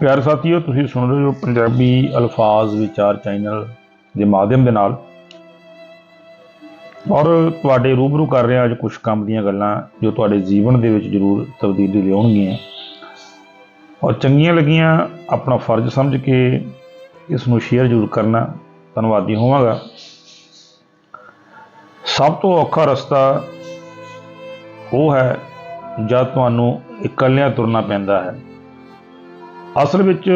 ਪਿਆਰੇ ਸਾਥੀਓ, ਤੁਸੀਂ ਸੁਣ ਰਹੇ ਹੋ ਪੰਜਾਬੀ ਅਲਫਾਜ਼ ਵਿਚਾਰ ਚੈਨਲ ਦੇ ਮਾਧਿਅਮ ਦੇ ਨਾਲ। ਔਰ ਤੁਹਾਡੇ ਰੂਬਰੂ ਕਰ ਰਿਹਾ ਅੱਜ ਕੁਝ ਕੰਮ ਦੀਆਂ ਗੱਲਾਂ ਜੋ ਤੁਹਾਡੇ ਜੀਵਨ ਦੇ ਵਿੱਚ ਜ਼ਰੂਰ ਤਬਦੀਲੀ ਲਿਆਉਣਗੀਆਂ। ਔਰ ਚੰਗੀਆਂ ਲੱਗੀਆਂ, ਆਪਣਾ ਫਰਜ਼ ਸਮਝ ਕੇ ਇਸ ਨੂੰ ਸ਼ੇਅਰ ਜ਼ਰੂਰ ਕਰਨਾ। ਧੰਨਵਾਦੀ ਹੋਵਾਂਗਾ। ਸਭ ਤੋਂ ਔਖਾ ਰਸਤਾ ਉਹ ਹੈ ਜਦ ਤੁਹਾਨੂੰ ਇਕੱਲਿਆਂ ਤੁਰਨਾ ਪੈਂਦਾ ਹੈ। ਅਸਲ ਵਿੱਚ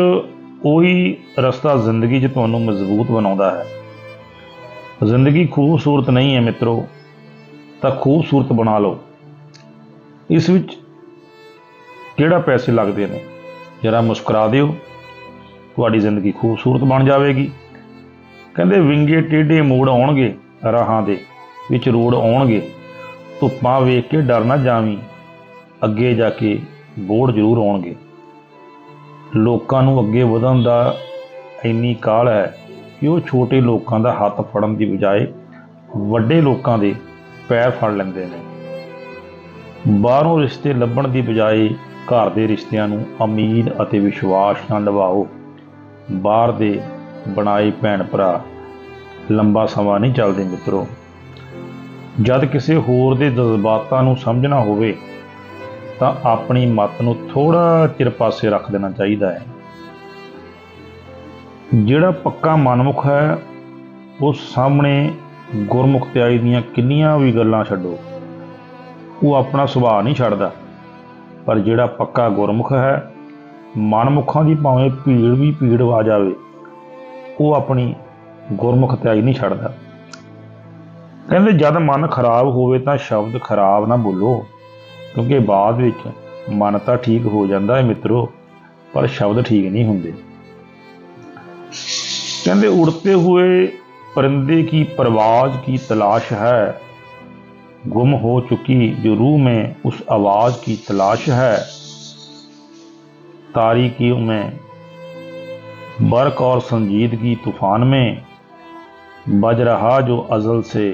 ਉਹੀ ਰਸਤਾ ਜ਼ਿੰਦਗੀ 'ਚ ਤੁਹਾਨੂੰ ਮਜ਼ਬੂਤ ਬਣਾਉਂਦਾ ਹੈ। ਜ਼ਿੰਦਗੀ ਖੂਬਸੂਰਤ ਨਹੀਂ ਹੈ ਮਿੱਤਰੋ, ਤਾਂ ਖੂਬਸੂਰਤ ਬਣਾ ਲਓ। ਇਸ ਵਿੱਚ ਕਿਹੜਾ ਪੈਸੇ ਲੱਗਦੇ ਨੇ? ਜਰਾ ਮੁਸਕਰਾ ਦਿਓ। ਤੁਹਾਡੀ ਜ਼ਿੰਦਗੀ ਖੂਬਸੂਰਤ ਬਣ ਜਾਵੇਗੀ। ਕਹਿੰਦੇ, ਵਿੰਗੇ ਟੇਢੇ ਮੋੜ ਆਉਣਗੇ, ਰਾਹਾਂ ਦੇ ਵਿੱਚ ਰੋਡ ਆਉਣਗੇ। ਧੁੱਪਾਂ ਵੇਖ ਕੇ ਡਰ ਨਾ ਜਾਵੀਂ, ਅੱਗੇ ਜਾ ਕੇ ਬੋੜ ਜ਼ਰੂਰ ਆਉਣਗੇ। ਲੋਕਾਂ ਨੂੰ ਅੱਗੇ ਵਧਣ ਦਾ ਇੰਨੀ ਕਾਲ ਹੈ ਕਿ ਉਹ ਛੋਟੇ ਲੋਕਾਂ ਦਾ ਹੱਥ ਫੜਨ ਦੀ ਬਜਾਏ ਵੱਡੇ ਲੋਕਾਂ ਦੇ ਪੈਰ ਫੜ ਲੈਂਦੇ ਨੇ। ਬਾਹਰੋਂ ਰਿਸ਼ਤੇ ਲੱਭਣ ਦੀ ਬਜਾਏ ਘਰ ਦੇ ਰਿਸ਼ਤਿਆਂ ਨੂੰ ਅਮੀਰ ਅਤੇ ਵਿਸ਼ਵਾਸ ਨਾਲ ਨਿਭਾਓ। ਬਾਹਰ ਦੇ ਬਣਾਏ ਭੈਣ ਭਰਾ ਲੰਬਾ ਸਮਾਂ ਨਹੀਂ ਚੱਲਦੇ ਮਿੱਤਰੋ। ਜਦ ਕਿਸੇ ਹੋਰ ਦੇ ਜਜ਼ਬਾਤਾਂ ਨੂੰ ਸਮਝਣਾ ਹੋਵੇ ਤਾਂ ਆਪਣੀ ਮੱਤ ਨੂੰ ਥੋੜਾ ਚਿਰ ਪਾਸੇ ਰੱਖ ਦੇਣਾ ਚਾਹੀਦਾ ਹੈ। ਜਿਹੜਾ ਪੱਕਾ ਮਨਮੁਖ ਹੈ, ਉਹ ਸਾਹਮਣੇ ਗੁਰਮੁਖ ਗੁਰਮੁਖਤਿਆਈ ਦੀਆਂ ਕਿੰਨੀਆਂ ਵੀ ਗੱਲਾਂ ਛੱਡੋ। ਉਹ ਆਪਣਾ ਸੁਭਾਅ ਨਹੀਂ ਛੱਡਦਾ। ਪਰ ਜਿਹੜਾ ਪੱਕਾ ਗੁਰਮੁਖ ਹੈ, ਮਨਮੁਖਾਂ ਦੀ ਭਾਵੇਂ ਭੀੜ ਵੀ ਭੀੜ ਆ ਜਾਵੇ, ਉਹ ਆਪਣੀ ਗੁਰਮੁਖ ਤਿਆਈ ਨਹੀਂ ਛੱਡਦਾ। ਕਹਿੰਦੇ, ਜਦ ਮਨ ਖਰਾਬ ਹੋਵੇ ਤਾਂ ਸ਼ਬਦ ਖਰਾਬ ਨਾ ਬੋਲੋ। ਕਿਉਂਕਿ ਬਾਅਦ ਵਿੱਚ ਮਨ ਤਾਂ ਠੀਕ ਹੋ ਜਾਂਦਾ ਹੈ ਮਿੱਤਰੋ ਪਰ ਸ਼ਬਦ ਠੀਕ ਨਹੀਂ ਹੁੰਦੇ ਕਹਿੰਦੇ ਉੜਤੇ हुए परिंदे की परवाज की तलाश है गुम हो चुकी जो रूह में उस आवाज की तलाश है तारीकियों में बर्क और संजीदगी तूफान में बज रहा जो अजल से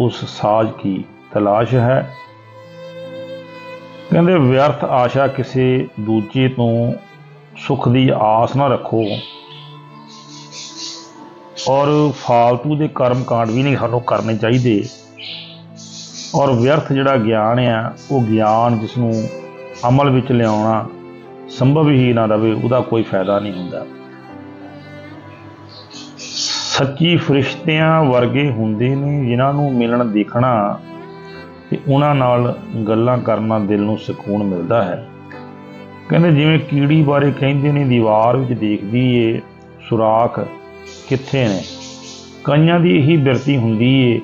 उस साज की तलाश है ਕਹਿੰਦੇ ਵਿਅਰਥ ਆਸ਼ਾ ਕਿਸੇ ਦੂਜੇ ਤੋਂ ਸੁੱਖ ਦੀ ਆਸ ਨਾ ਰੱਖੋ। ਔਰ ਫਾਲਤੂ ਦੇ ਕਰਮ ਕਾਂਡ ਵੀ ਨਹੀਂ ਸਾਨੂੰ ਕਰਨੇ ਚਾਹੀਦੇ। ਔਰ ਵਿਅਰਥ ਜਿਹੜਾ ਗਿਆਨ ਆ, ਉਹ ਗਿਆਨ ਜਿਸ ਨੂੰ ਅਮਲ ਵਿੱਚ ਲਿਆਉਣਾ ਸੰਭਵ ਹੀ ਨਾ ਰਵੇ, ਉਹਦਾ ਕੋਈ ਫਾਇਦਾ ਨਹੀਂ ਹੁੰਦਾ। ਸੱਚੀ ਫਰਿਸ਼ਤਿਆਂ ਵਰਗੇ ਹੁੰਦੇ ਨੇ, ਜਿਨ੍ਹਾਂ ਨੂੰ ਮਿਲਣ ਦੇਖਣਾ ਤੇ ਉਹਨਾਂ ਨਾਲ ਗੱਲਾਂ ਕਰਨਾ ਦਿਲ ਨੂੰ ਸਕੂਨ ਮਿਲਦਾ ਹੈ। ਕਹਿੰਦੇ ਜਿਵੇਂ ਕੀੜੀ ਬਾਰੇ ਕਹਿੰਦੇ ਨੇ, ਦੀਵਾਰ ਵਿੱਚ ਦੇਖਦੀ ਏ, ਸੁਰਾਖ ਕਿੱਥੇ ਨੇ? ਕਈਆਂ ਦੀ ਇਹੀ ਬਿਰਤੀ ਹੁੰਦੀ ਏ,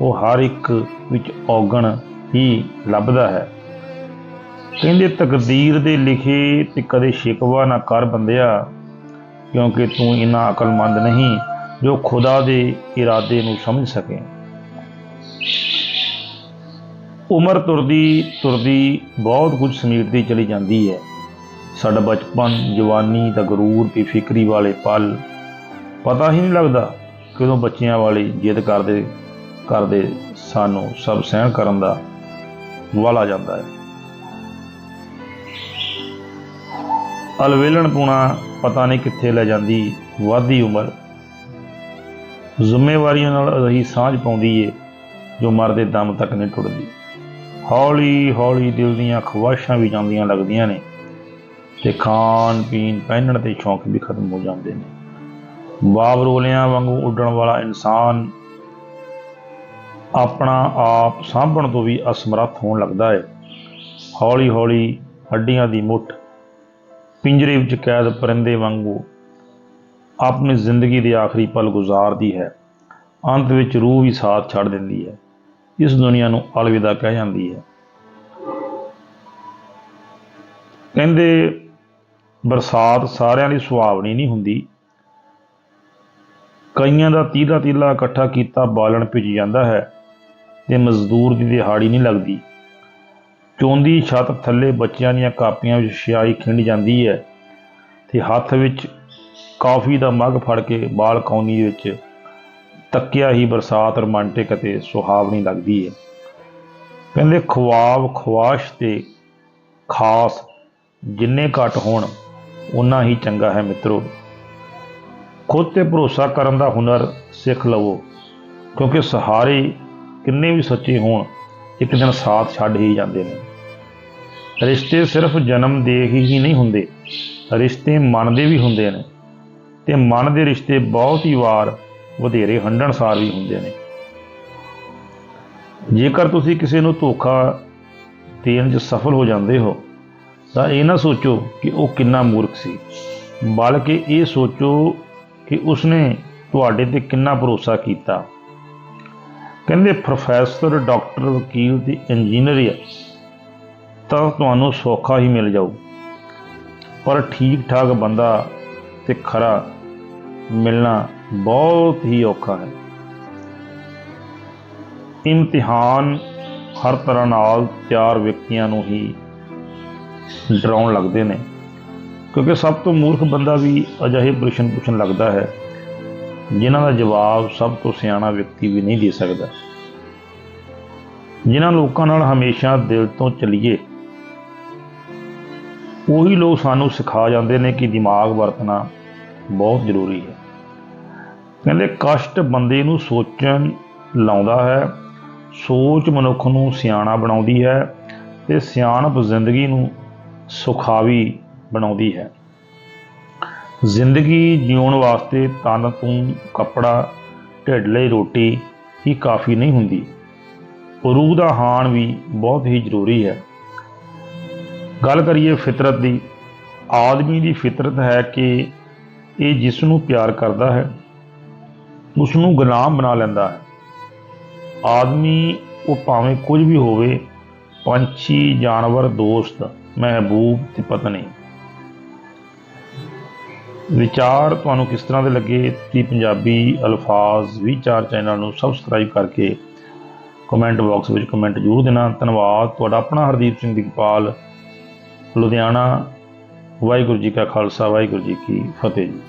ਉਹ ਹਰ ਇੱਕ ਵਿੱਚ ਔਗਣ ਹੀ ਲੱਭਦਾ ਹੈ। ਕਹਿੰਦੇ ਤਕਦੀਰ ਦੇ ਲਿਖੇ ਤੇ ਕਦੇ ਸ਼ਿਕਵਾ ਨਾ ਕਰ ਬੰਦਿਆ, ਕਿਉਂਕਿ ਤੂੰ ਇਨਾ ਅਕਲਮੰਦ ਨਹੀਂ ਜੋ ਖੁਦਾ ਦੇ ਇਰਾਦੇ ਨੂੰ ਸਮਝ ਸਕੇ। ਉਮਰ ਤੁਰਦੀ ਤੁਰਦੀ ਬਹੁਤ ਕੁਝ ਸਮੀਟਦੀ ਚਲੀ ਜਾਂਦੀ ਹੈ। ਸਾਡਾ ਬਚਪਨ, ਜਵਾਨੀ ਦਾ ਗਰੂਰ ਬੇਫਿਕਰੀ ਵਾਲੇ ਪਲ ਪਤਾ ਹੀ ਨਹੀਂ ਲੱਗਦਾ ਕਦੋਂ ਬੱਚਿਆਂ ਵਾਲੀ ਜਿੱਦ ਕਰਦੇ ਕਰਦੇ ਸਾਨੂੰ ਸਭ ਸਹਿਣ ਕਰਨ ਦਾ ਵਾਲਾ ਜਾਂਦਾ ਹੈ। ਅਲਵੇਲਣ ਪੁਣਾ ਪਤਾ ਨਹੀਂ ਕਿੱਥੇ ਲੈ ਜਾਂਦੀ ਵਾਧੀ ਉਮਰ। ਜ਼ਿੰਮੇਵਾਰੀਆਂ ਨਾਲ ਅਜਿਹੀ ਸਾਂਝ ਪਾਉਂਦੀ ਏ ਜੋ ਮਰਦੇ ਦਮ ਤੱਕ ਨਹੀਂ ਟੁੱਟਦੀ। ਹੌਲੀ ਹੌਲੀ ਦਿਲ ਦੀਆਂ ਖਵਾਹਿਸ਼ਾਂ ਵੀ ਜਾਂਦੀਆਂ ਲੱਗਦੀਆਂ ਨੇ ਤੇ ਖਾਣ ਪੀਣ ਪਹਿਨਣ ਦੇ ਸ਼ੌਂਕ ਵੀ ਖਤਮ ਹੋ ਜਾਂਦੇ ਨੇ। ਬਾਬਰੋਲਿਆਂ ਵਾਂਗੂ ਉੱਡਣ ਵਾਲਾ ਇਨਸਾਨ ਆਪਣਾ ਆਪ ਸਾਂਭਣ ਤੋਂ ਵੀ ਅਸਮਰੱਥ ਹੋਣ ਲੱਗਦਾ ਹੈ। ਹੌਲੀ ਹੌਲੀ ਹੱਡੀਆਂ ਦੀ ਮੁੱਠ ਪਿੰਜਰੇ ਵਿੱਚ ਕੈਦ ਪਰਿੰਦੇ ਵਾਂਗੂ ਆਪਣੀ ਜ਼ਿੰਦਗੀ ਦੇ ਆਖਰੀ ਪਲ ਗੁਜ਼ਾਰਦੀ ਹੈ। ਅੰਤ ਵਿੱਚ ਰੂਹ ਵੀ ਸਾਥ ਛੱਡ ਦਿੰਦੀ ਹੈ। ਇਸ ਦੁਨੀਆ ਨੂੰ ਅਲਵਿਦਾ ਕਹਿ ਜਾਂਦੀ ਹੈ। ਕਹਿੰਦੇ, ਬਰਸਾਤ ਸਾਰਿਆਂ ਦੀ ਸੁਹਾਵਣੀ ਨਹੀਂ ਹੁੰਦੀ। ਕਈਆਂ ਦਾ ਤੀਲਾ ਤੀਲਾ ਇਕੱਠਾ ਕੀਤਾ ਬਾਲਣ ਭਿੱਜ ਜਾਂਦਾ ਹੈ ਤੇ ਮਜ਼ਦੂਰ ਦੀ ਦਿਹਾੜੀ ਨਹੀਂ ਲੱਗਦੀ। ਚੋਂਦੀ ਛੱਤ ਥੱਲੇ ਬੱਚਿਆਂ ਦੀਆਂ ਕਾਪੀਆਂ ਵਿੱਚ ਸਿਆਹੀ ਖਿੰਡ ਜਾਂਦੀ ਹੈ ਤੇ ਹੱਥ ਵਿੱਚ ਕਾਫੀ ਦਾ ਮੱਗ ਫੜ ਕੇ ਬਾਲ ਬਾਲਕੌਨੀ ਵਿੱਚ ਤੱਕਿਆ ਹੀ ਬਰਸਾਤ ਰੋਮਾਂਟਿਕ ਅਤੇ ਸੁਹਾਵਣੀ ਲੱਗਦੀ ਹੈ। ਕਹਿੰਦੇ ਖੁਆਬ ਖਵਾਸ਼ ਤੇ ਖਾਸ ਜਿੰਨੇ ਘੱਟ ਹੋਣ ਉਨਾ ਹੀ ਚੰਗਾ ਹੈ ਮਿੱਤਰੋ। ਖੁਦ ਤੇ ਭਰੋਸਾ ਕਰਨ ਦਾ ਹੁਨਰ ਸਿੱਖ ਲਵੋ, ਕਿਉਂਕਿ ਸਹਾਰੇ ਕਿੰਨੇ ਵੀ ਸੱਚੇ ਹੋਣ, ਇੱਕ ਦਿਨ ਸਾਥ ਛੱਡ ਹੀ ਜਾਂਦੇ ਨੇ। ਰਿਸ਼ਤੇ ਸਿਰਫ ਜਨਮ ਦੇ ਹੀ ਨਹੀਂ ਹੁੰਦੇ, ਰਿਸ਼ਤੇ ਮਨ ਦੇ ਵੀ ਹੁੰਦੇ ਨੇ। ਤੇ ਮਨ ਦੇ ਰਿਸ਼ਤੇ ਬਹੁਤ ਹੀ ਵਾਰ ਵਧੇਰੇ ਹੰਡਣਸਾਰ ਵੀ ਹੁੰਦੇ ਨੇ। ਜੇਕਰ ਤੁਸੀਂ ਕਿਸੇ ਨੂੰ ਧੋਖਾ ਦੇਣ 'ਚ ਸਫਲ ਹੋ ਜਾਂਦੇ ਹੋ, ਤਾਂ ਇਹ ਨਾ ਸੋਚੋ ਕਿ ਉਹ ਕਿੰਨਾ ਮੂਰਖ ਸੀ। ਬਲਕਿ ਇਹ ਸੋਚੋ ਕਿ ਉਸਨੇ ਤੁਹਾਡੇ ਤੇ ਕਿੰਨਾ ਭਰੋਸਾ ਕੀਤਾ। ਕਹਿੰਦੇ, ਪ੍ਰੋਫੈਸਰ, ਡਾਕਟਰ, ਵਕੀਲ ਤੇ ਇੰਜੀਨੀਅਰ ਤਾਂ ਤੁਹਾਨੂੰ ਸੌਖਾ ਹੀ ਮਿਲ ਜਾਊ। ਪਰ ਠੀਕ ਠਾਕ ਬੰਦਾ ਤੇ ਖਰਾ ਮਿਲਣਾ ਬਹੁਤ ਹੀ ਔਖਾ ਹੈ। ਇਮਤਿਹਾਨ ਹਰ ਤਰ੍ਹਾਂ ਨਾਲ ਤਿਆਰ ਵਿਅਕਤੀਆਂ ਨੂੰ ਹੀ ਡਰਾਉਣ ਲੱਗਦੇ ਨੇ, ਕਿਉਂਕਿ ਸਭ ਤੋਂ ਮੂਰਖ ਬੰਦਾ ਵੀ ਅਜਿਹੇ ਪ੍ਰਸ਼ਨ ਪੁੱਛਣ ਲੱਗਦਾ ਹੈ, ਜਿਨ੍ਹਾਂ ਦਾ ਜਵਾਬ ਸਭ ਤੋਂ ਸਿਆਣਾ ਵਿਅਕਤੀ ਵੀ ਨਹੀਂ ਦੇ ਸਕਦਾ। ਜਿਨ੍ਹਾਂ ਲੋਕਾਂ ਨਾਲ ਹਮੇਸ਼ਾ ਦਿਲ ਤੋਂ ਚਲੀਏ, ਉਹੀ ਲੋਕ ਸਾਨੂੰ ਸਿਖਾ ਜਾਂਦੇ ਨੇ ਕਿ ਦਿਮਾਗ ਵਰਤਣਾ ਬਹੁਤ ਜ਼ਰੂਰੀ ਹੈ। ਕਹਿੰਦੇ ਕਸ਼ਟ ਬੰਦੇ ਨੂੰ ਸੋਚਣ ਲਾਉਂਦਾ ਹੈ, ਸੋਚ ਮਨੁੱਖ ਨੂੰ ਸਿਆਣਾ ਬਣਾਉਂਦੀ ਹੈ ਤੇ ਸਿਆਣਪ ਜ਼ਿੰਦਗੀ ਨੂੰ ਸੁਖਾਵੀ ਬਣਾਉਂਦੀ ਹੈ। ਜ਼ਿੰਦਗੀ ਜਿਉਣ ਵਾਸਤੇ ਤਨ ਤੂੰ ਕੱਪੜਾ, ਢਿੱਡ ਲਈ ਰੋਟੀ ਹੀ ਕਾਫੀ ਨਹੀਂ ਹੁੰਦੀ। ਰੂਹ ਦਾ ਹਾਣ ਵੀ ਬਹੁਤ ਹੀ ਜ਼ਰੂਰੀ ਹੈ। ਗੱਲ ਕਰੀਏ ਫਿਤਰਤ ਦੀ, ਆਦਮੀ ਦੀ ਫਿਤਰਤ ਹੈ ਕਿ ਇਹ ਜਿਸ ਨੂੰ ਪਿਆਰ ਕਰਦਾ ਹੈ ਉਸ ਨੂੰ ਗੁਲਾਮ ਬਣਾ ਲੈਂਦਾ ਹੈ। ਆਦਮੀ ਉਹ ਭਾਵੇਂ ਕੁਝ ਵੀ ਹੋਵੇ, ਪੰਛੀ, ਜਾਨਵਰ, ਦੋਸਤ, ਮਹਿਬੂਬ ਤੇ ਪਤਨੀ। ਵਿਚਾਰ ਤੁਹਾਨੂੰ ਕਿਸ ਤਰ੍ਹਾਂ ਦੇ ਲੱਗੇ ਤੁਸੀਂ ਪੰਜਾਬੀ ਅਲਫਾਜ਼ ਵੀ ਚਾਰ ਚੈਨਲ ਨੂੰ ਸਬਸਕ੍ਰਾਈਬ ਕਰਕੇ ਕਮੈਂਟ ਬਾਕਸ ਵਿੱਚ ਕਮੈਂਟ ਜ਼ਰੂਰ ਦੇਣਾ। ਧੰਨਵਾਦ। ਤੁਹਾਡਾ ਆਪਣਾ ਹਰਦੀਪ ਸਿੰਘ ਦੀਪਾਲ, ਲੁਧਿਆਣਾ। ਵਾਹਿਗੁਰੂ ਜੀ ਕਾ ਖਾਲਸਾ, ਵਾਹਿਗੁਰੂ ਜੀ ਕੀ ਫਤਿਹ ਜੀ।